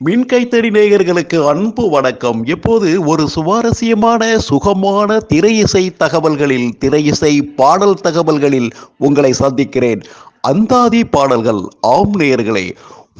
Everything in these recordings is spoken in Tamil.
மின் கைத்தறி நேயர்களுக்கு அன்பு வணக்கம். இப்போது ஒரு சுவாரஸ்யமான சுகமான திரையிசை தகவல்களில் திரையிசை பாடல் தகவல்களில் உங்களை சந்திக்கிறேன். அந்தாதி பாடல்கள் ஆம் நேயர்களே.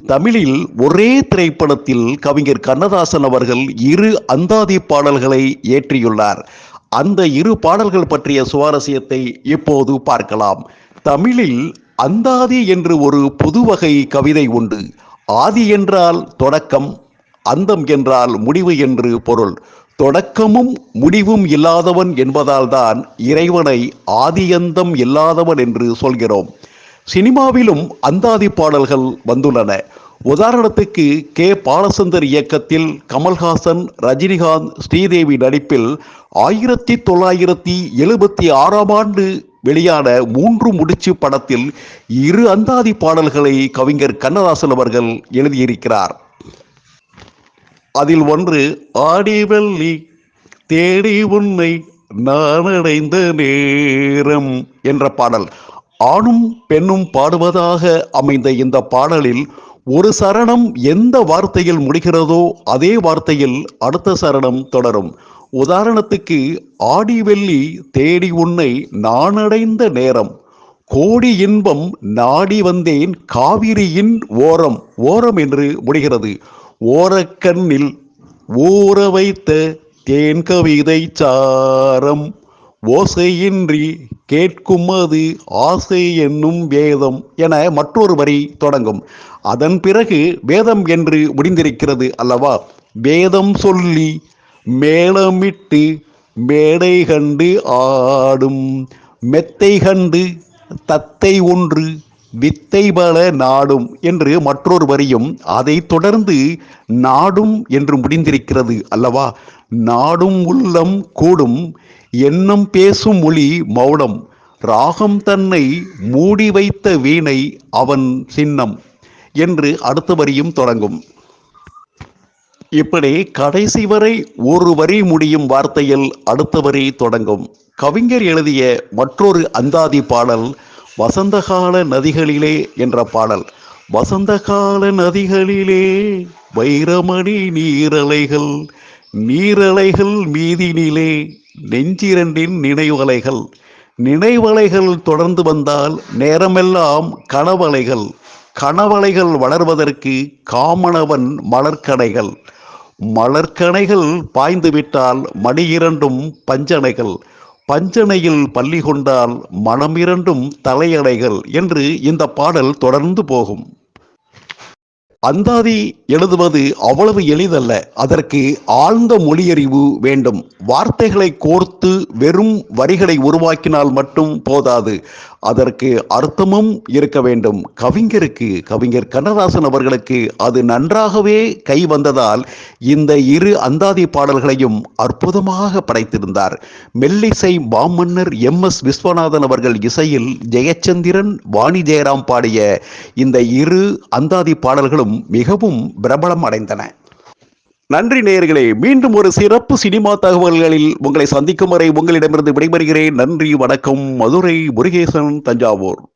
தமிழில் ஒரே திரைப்படத்தில் கவிஞர் கண்ணதாசன் அவர்கள் இரு அந்தாதி பாடல்களை ஏற்றியுள்ளார் அந்த இரு பாடல்கள் பற்றிய சுவாரஸ்யத்தை இப்போது பார்க்கலாம். தமிழில் அந்தாதி என்று ஒரு புதுவகை கவிதை உண்டு. ஆதி என்றால் தொடக்கம் அந்தம் என்றால் முடிவு என்று பொருள். தொடக்கமும் முடிவும் இல்லாதவன் என்பதால்தான் இறைவனை ஆதியந்தம் இல்லாதவன் என்று சொல்கிறோம். சினிமாவிலும் அந்தாதி பாடல்கள் வந்துள்ளன. உதாரணத்துக்கு கே. பாலசந்தர் இயக்கத்தில் கமல்ஹாசன் ரஜினிகாந்த் ஸ்ரீதேவி நடிப்பில் ஆயிரத்தி தொள்ளாயிரத்தி எழுபத்தி ஆறாம் ஆண்டு வெளியான மூன்று முடிச்சு படத்தில் இரு அந்தாதி பாடல்களை கவிஞர் கண்ணதாசன் அவர்கள் எழுதியிருக்கிறார். அதில் ஒன்று ஆடி வெள்ளி தேடி உன்னை நான் அடைந்த நேரம் என்ற பாடல். ஆணும் பெண்ணும் பாடுவதாக அமைந்த இந்த பாடலில் ஒரு சரணம் எந்த வார்த்தையில் முடிகிறதோ அதே வார்த்தையில் அடுத்த சரணம் தொடரும். உதாரணத்துக்கு ஆடி வெள்ளி தேடி உன்னை நானடைந்த நேரம். கோடி இன்பம் நாடி வந்தேன் காவிரியின் ஓரம். ஓரம் என்று முடிகிறது. ஓரக்கண்ணில் ஊற வைத்த தேன் கவிதை சாரம். ஓசையின்றி கேட்கும் அது ஆசை என்னும் வேதம் என மற்றொரு வரி தொடங்கும். அதன் பிறகு வேதம் என்று முடிந்திருக்கிறது அல்லவா? வேதம் சொல்லி மேளமிட்டு மேடை கண்டு ஆடும் மெத்தை கண்டு தத்தை ஒன்று வித்தை பல நாடும் என்று மற்றொரு வரியும் அதை தொடர்ந்து நாடும் என்று முடிந்திருக்கிறது அல்லவா? நாடும் உள்ளம் கூடும் எண்ணம் பேசும் மொழி மௌனம் ராகம் தன்னை மூடி வைத்த வீணை அவன் சின்னம் என்று அடுத்த வரியும் தொடங்கும். இப்படி கடைசி வரை ஒரு வரி முடியும் வார்த்தையில் அடுத்த வரி தொடங்கும். கவிஞர் எழுதிய மற்றொரு அந்தாதி பாடல் வசந்தகால நதிகளிலே என்ற பாடல். வசந்தகால நதிகளிலே வைரமணி நீரலைகள் நீரலைகள் மீதினிலே நெஞ்சிரண்டின் நினைவலைகள். நினைவலைகள் தொடர்ந்து வந்தால் நேரமெல்லாம் கனவலைகள். கனவலைகள் வளர்வதற்கு காமணவன் மலர்கடைகள் மலர்கணைகள் பாய்ந்துவிட்டால் மணி இரண்டும் பஞ்சனைகள் பஞ்சனையில் பள்ளி கொண்டால் மனம் இரண்டும் தலையணைகள் என்று இந்த பாடல் தொடர்ந்து போகும். அந்தாதி எழுதுவது அவ்வளவு எளிதல்ல. அதற்கு ஆழ்ந்த மொழியறிவு வேண்டும். வார்த்தைகளை கோர்த்து வெறும் வரிகளை உருவாக்கினால் மட்டும் போதாது. அதற்கு அர்த்தமும் இருக்க வேண்டும். கவிஞருக்கு கவிஞர் கண்ணதாசன் அவர்களுக்கு அது நன்றாகவே கை வந்ததால் இந்த இரு அந்தாதி பாடல்களையும் அற்புதமாக படைத்திருந்தார். மெல்லிசை பாமன்னர் எம். எஸ். விஸ்வநாதன் அவர்கள் இசையில் ஜெயச்சந்திரன் வாணி ஜெயராம் பாடிய இந்த இரு அந்தாதி பாடல்களும் மிகவும் பிரபலம் அடைந்தன. நன்றி நேயர்களே மீண்டும் ஒரு சிறப்பு சினிமா தகவல்களில் உங்களை சந்திக்கும் வரை உங்களிடமிருந்து விடைபெறுகிறேன். நன்றி வணக்கம். மதுரை முருகேசன் தஞ்சாவூர்.